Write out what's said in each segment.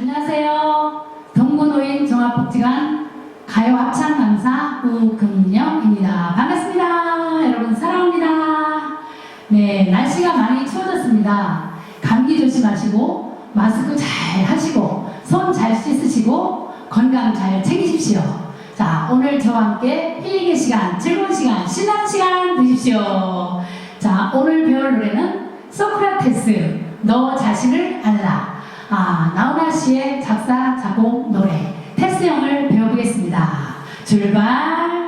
안녕하세요. 동구노인 종합복지관 가요 합창 강사 우금영입니다. 반갑습니다. 여러분 사랑합니다. 네, 날씨가 많이 추워졌습니다. 감기 조심하시고 마스크 잘 하시고 손 잘 씻으시고 건강 잘 챙기십시오. 자, 오늘 저와 함께 힐링의 시간, 즐거운 시간, 신나는 시간 되십시오. 자, 오늘 배울 노래는 소크라테스, 너 자신을 알라. 아, 나훈아 씨의 작사, 작곡, 노래, 테스형을 배워보겠습니다. 출발!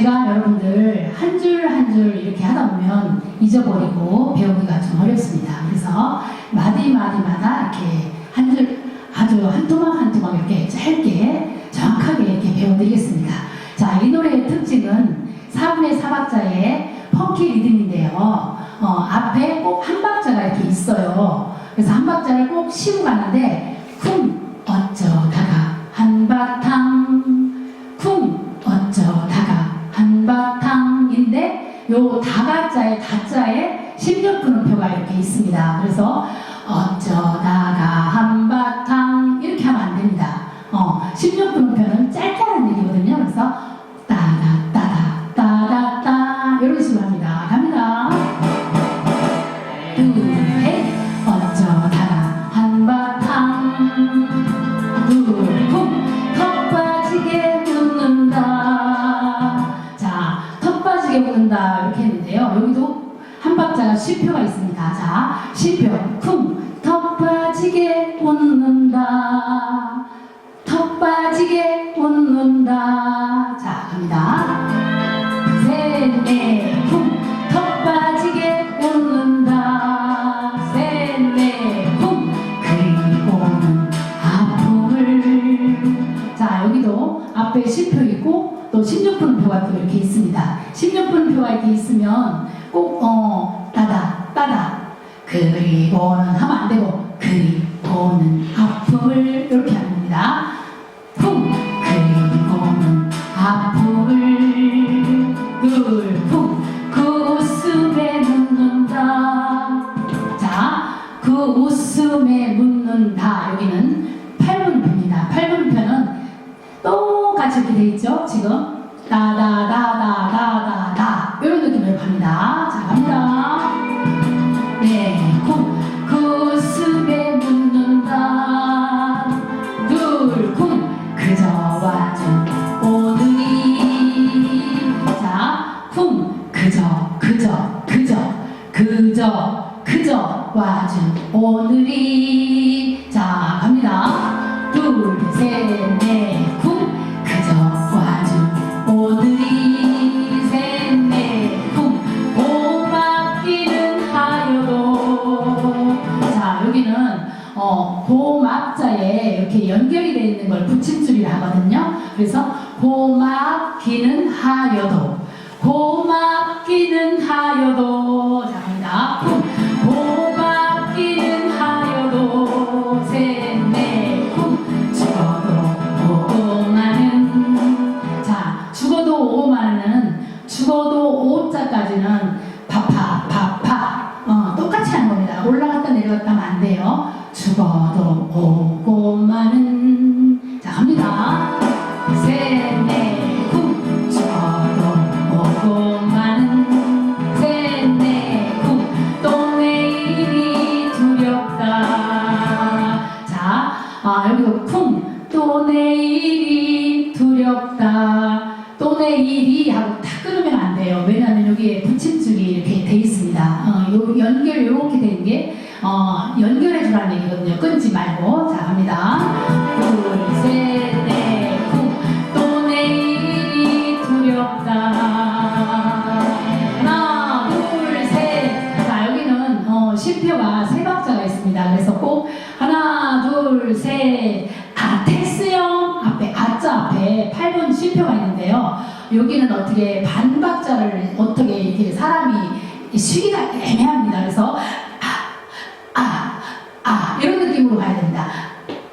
제가 여러분들 한 줄 한 줄 이렇게 하다 보면 잊어버리고 배우기가 좀 어렵습니다. 그래서 마디 마디마다 이렇게 한 줄 아주 한 토막 한 토막 이렇게 짧게 정확하게 이렇게 배워드리겠습니다. 자, 이 노래의 특징은 4분의 4박자의 펑키 리듬인데요. 어, 앞에 꼭 한 박자가 이렇게 있어요. 그래서 한 박자를 꼭 쉬고 가는데 쿵 어쩌다가 한바탕 쿵 어쩌다가 요 다가자의 다자에 16분음표가 이렇게 있습니다. 그래서 어쩌다가 한바탕 이렇게 하면 안 됩니다. 어, 16분음표는 짧게 하는 얘기거든요. 그래서 자 지금. 다다다다다다다. 이런 느낌으로 갑니다. 자, 갑니다. 네. 그저. 그저 와준 오늘이 연결이 되어 있는 걸 붙임줄이라 하거든요. 그래서 또 내일이 두렵다. 또 내일이 하고 탁 끊으면 안 돼요. 왜냐하면 여기에 붙임줄이 이렇게 돼 있습니다. 어, 요 연결 이렇게 된 게, 어, 연결해 주라는 얘기거든요. 끊지 말고. 자, 갑니다. 둘, 셋, 반박자를 어떻게 이렇게 사람이 쉬기가 애매합니다. 그래서 아, 아, 아 이런 느낌으로 가야 됩니다.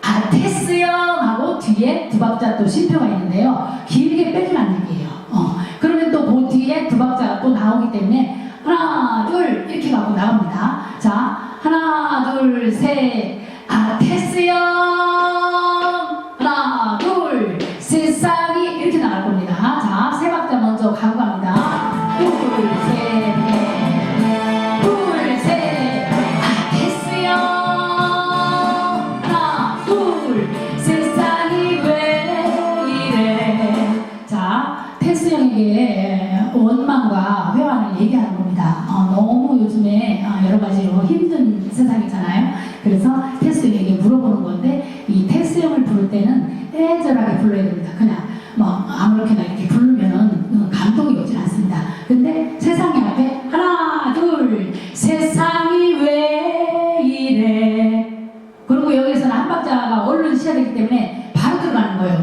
아, 테스형 하고 뒤에 두 박자 또 쉼표가 있는데요. 길게 안 되게요. 어, 그러면 또 그 뒤에 두 박자가 또 나오기 때문에 하나, 둘 이렇게 가고 나옵니다. 자, 하나, 둘, 셋. 아, 테스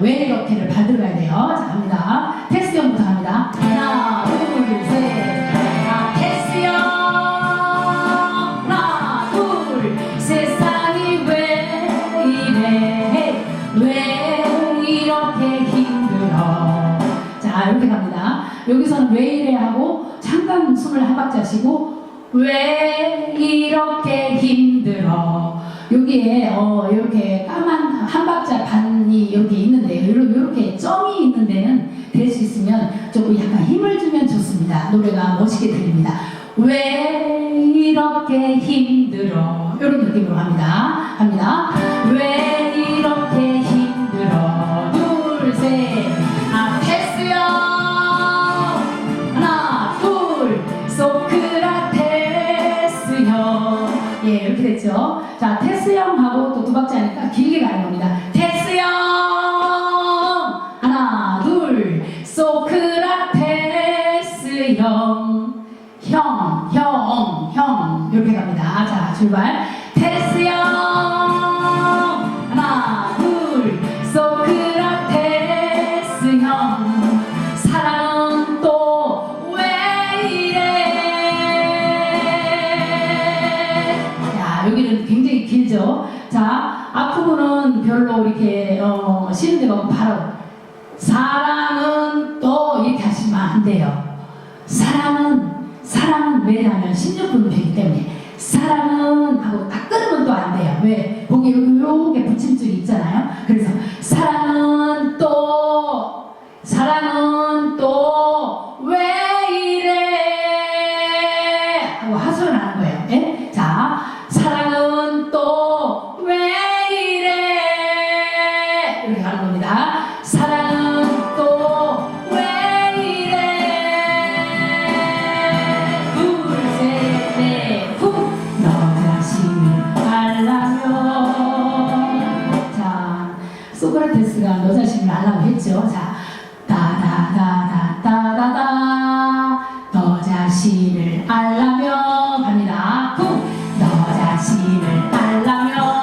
왜 이렇게를 들어가야 돼요. 자, 갑니다. 테스트 형부터 갑니다. 하나, 둘, 셋. 여기서는 왜 이래 하고 잠깐 숨을 한 박자 쉬고 왜 이렇게 힘들어? 여기에 어 주면 좋습니다. 노래가 멋있게 들립니다. 왜 이렇게 힘들어? 이런 느낌으로 합니다. 합니다. 갑니다. 자, 출발. 테스 형. 자신을 알라며 갑니다. 쿵! 너 자신을 알라며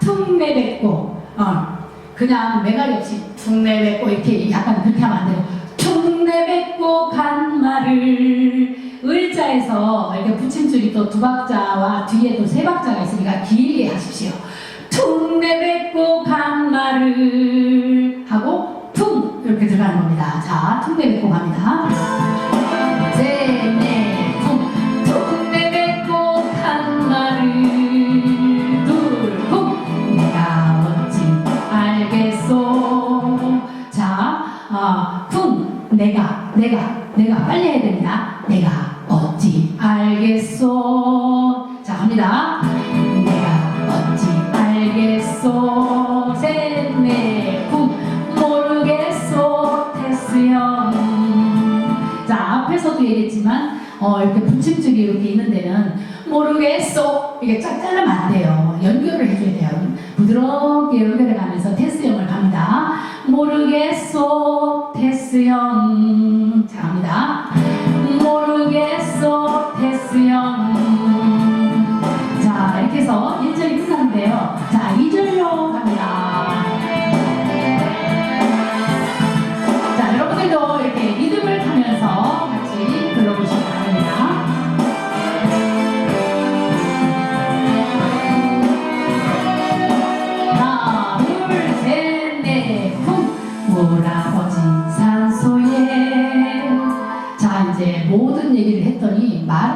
툭 내뱉고 어, 그냥 매가리 없이 툭 내뱉고 이렇게 약간 그렇게 하면 안 돼요. 툭 내뱉고 간 말을 을자에서 이렇게 붙임줄이 또 두 박자와 뒤에 또 세 박자가 있으니까 길게 하십시오. 이게 쫙 자르면 안 돼요. 연결을 해줘야 돼요. 부드럽게 연결해 가면서 테스형을 갑니다. 모르겠소.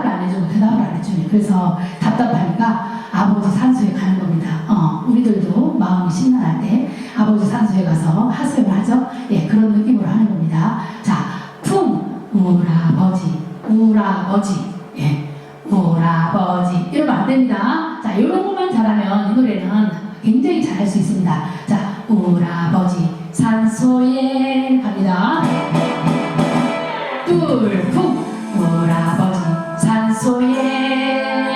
말을 안 해주면 대답을 안 해주면 그래서 답답하니까 아버지 산소에 가는 겁니다. 어, 우리들도 마음이 심란할 때 아버지 산소에 가서 하소연을 하죠. 예, 그런 느낌으로 하는 겁니다. 자, 풍 우라버지 우라버지 예, 우라버지 이러면 안 됩니다. 자, 이런 것만 잘하면 이 노래는 굉장히 잘할 수 있습니다. 자, 우라버지 산소에 갑니다. 둘, 풍 우라 添え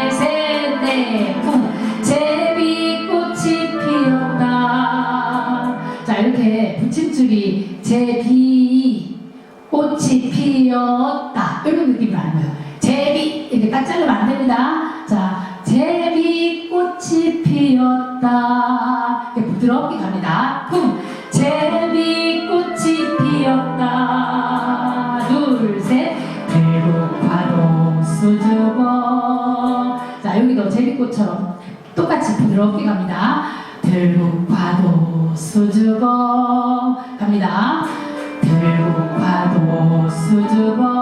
것처럼 똑같이 부드럽게 갑니다. 들고 과도 수줍어 갑니다. 들고 과도 수줍어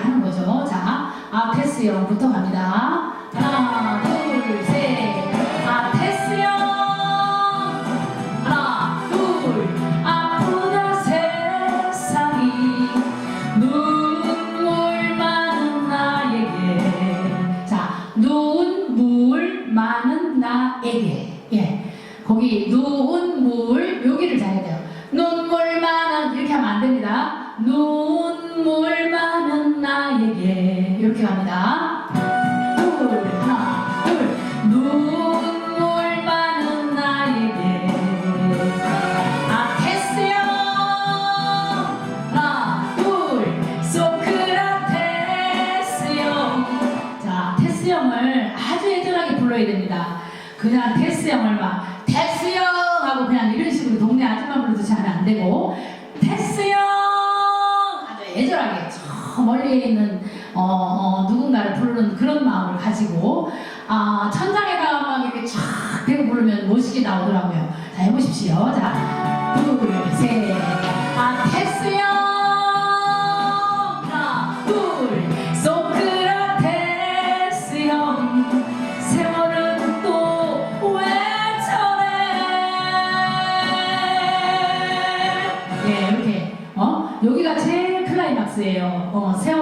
하는 거죠. 자, 아, 앞테스형부터 갑니다. 하나, 둘, 셋. 세월은 또 왜 저래 네, 어? 여기가 제일 클라이막스예요. 어, 세월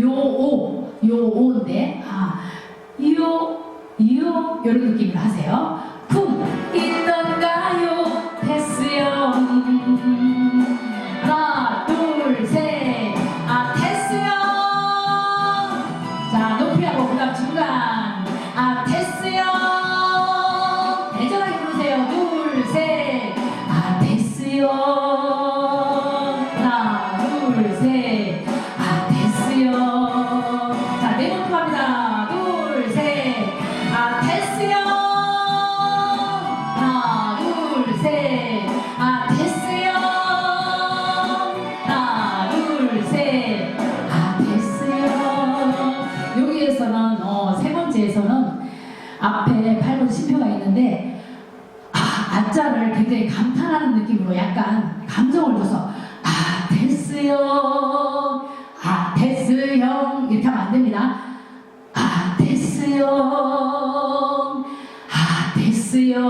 요오 요오인데 아, 이오 이오 이런 느낌으로 하세요. 때 감탄하는 느낌으로 약간 감정을 줘서 아 됐어요. 아 됐어요. 이렇게 하면 안 됩니다. 아 됐어요. 아 됐어요.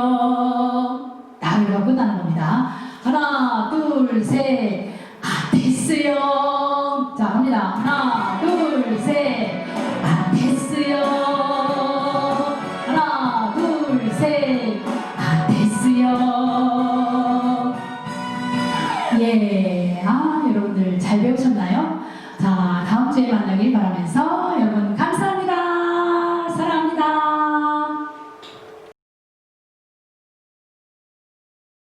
나요가 끝나는 겁니다. 하나 둘셋.